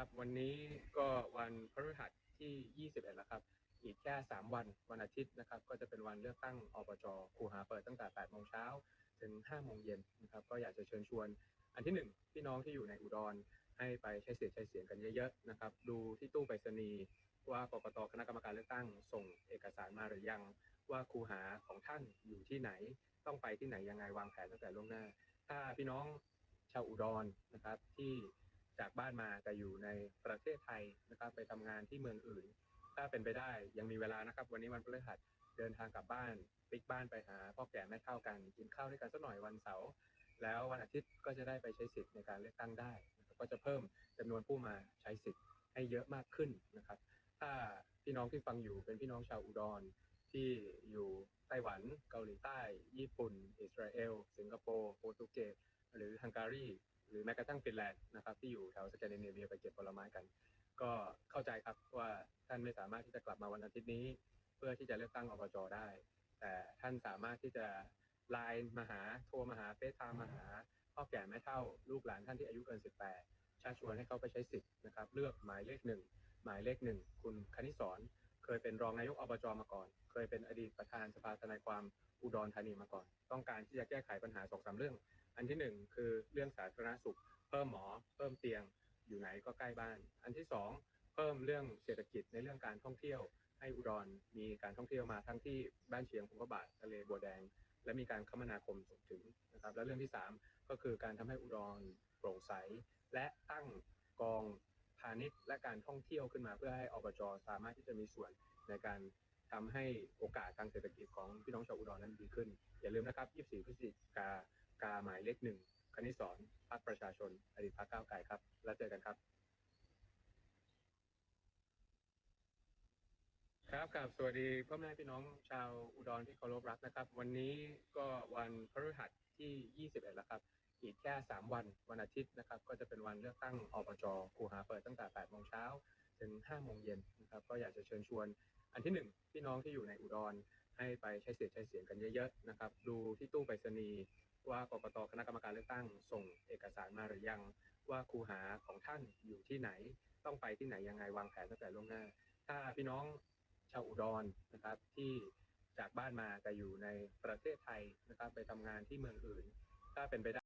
ครับ วันนี้ก็วันพฤหัสที่ 21 แล้วครับ อีกแค่ 3 วันวันอาทิตย์นะครับ ก็จะเป็นวันเลือกตั้งอบจคูหาเปิดตั้งแต่ 8 โมงเช้าถึง 5 โมงเย็นนะครับ ก็อยากจะเชิญชวน อันที่ 1 พี่น้องที่อยู่ในอุดร ให้ไปใช้สิทธิ์ใช้เสียงกันเยอะๆนะครับ ดูที่ตู้ไปรษณีย์ว่ากกตคณะกรรมการเลือกตั้งส่งเอกสารมาหรือยัง ว่าคูหาของท่านอยู่ที่ไหน ต้องไปที่ไหนยังไงวางแผนตั้งแต่ล่วงหน้า ถ้าพี่น้องชาวอุดรนะครับที่ จากบ้านมาแต่อยู่ในประเทศไทยนะครับไปทำงานที่เมืองอื่น ถ้าเป็นไปได้ยังมีเวลานะครับ วันนี้วันพฤหัสเดินทางกลับบ้านปิกบ้านไปหาพ่อแก่แม่เฒ่ากันกินข้าวด้วยกันสักหน่อยวันเสาร์แล้ววันอาทิตย์ก็จะได้ไปใช้สิทธิ์ในการเลือกตั้งได้ ก็จะเพิ่มจำนวนผู้มาใช้สิทธิ์ให้เยอะมากขึ้นนะครับ ถ้าพี่น้องที่ฟังอยู่เป็นพี่น้องชาวอุดรที่อยู่ไต้หวัน เกาหลีใต้ ญี่ปุ่น อิสราเอล สิงคโปร์โปรตุเกส หรือฮังการีหรือแม้กระทั่งฟินแลนด์นะครับที่อยู่แถวสแกนดิเนเวียไปเก็บผลไม้กัน ก็เข้าใจครับว่าท่านไม่สามารถที่จะกลับมาวันอาทิตย์นี้ เพื่อที่จะเลือกตั้งอบจได้ แต่ท่านสามารถที่จะไลน์มาหาโทรมาหาเฟซไทม์มาหาพ่อแก่แม่เฒ่าลูกหลานท่านที่อายุเกิน 18ชักชวนให้เขาไปใช้สิทธิ์นะครับเลือกหมายเลขหนึ่งหมายเลขหนึ่งคุณคณิสรเคยเป็นรองนายกอบจมาก่อน เคยเป็นอดีตประธานสภาทนายความอุดรธานีมาก่อน ต้องการที่จะแก้ไขปัญหาสองสามเรื่อง อันที่หนึ่งคือเรื่องสาธารณสุข เพิ่มหมอ เพิ่มเตียงอยู่ไหนก็ใกล้บ้าน อันที่สองเพิ่มเรื่องเศรษฐกิจในเรื่องการท่องเที่ยว ให้อุดรมีการท่องเที่ยวมาทั้งที่บ้านเชียงภูกระบาททะเลบัวแดง และมีการคมนาคมส่งถึงนะครับ และเรื่องที่สามก็คือการทำให้อุดรโปร่งใส และตั้งกองพาณิชย์และการท่องเที่ยวขึ้นมาเพื่อให้อบจสามารถที่จะมีส่วนในการทำให้โอกาสทางเศรษฐกิจของพี่น้องชาวอุดรนั้นดีขึ้น อย่าลืมนะครับ 24 พฤศจิกา กาหมายเลขหนึ่งคณิสรพรรคประชาชน อดีตพรรคก้าวไกลครับ แล้วเจอกันครับ ครับกับสวัสดีพ่อแม่พี่น้องชาวอุดรที่เคารพรักนะครับ วันนี้ก็วันพฤหัสที่ 21 แล้วครับ อีกแค่ 3 วันวันอาทิตย์นะครับ ก็จะเป็นวันเลือกตั้งอบจคูหาเปิดตั้งแต่8โมงเช้าถึง5โมงเย็นนะครับก็อยากจะเชิญชวน อันที่ 1 พี่น้องที่อยู่ในอุดรให้ไปใช้สิทธิ์ใช้เสียงกันเยอะๆนะครับ ดูที่ตู้ไปรษณีย์ ว่ากกตคณะกรรมการเลือกตั้งส่งเอกสารมาหรือยังว่าคูหาของท่านอยู่ที่ไหน ต้องไปที่ไหนยังไงวางแผนตั้งแต่ล่วงหน้า ถ้าพี่น้องชาวอุดรนะครับที่จากบ้านมาแต่อยู่ในประเทศไทยนะครับไปทำงานที่เมืองอื่น ถ้าเป็นไปได้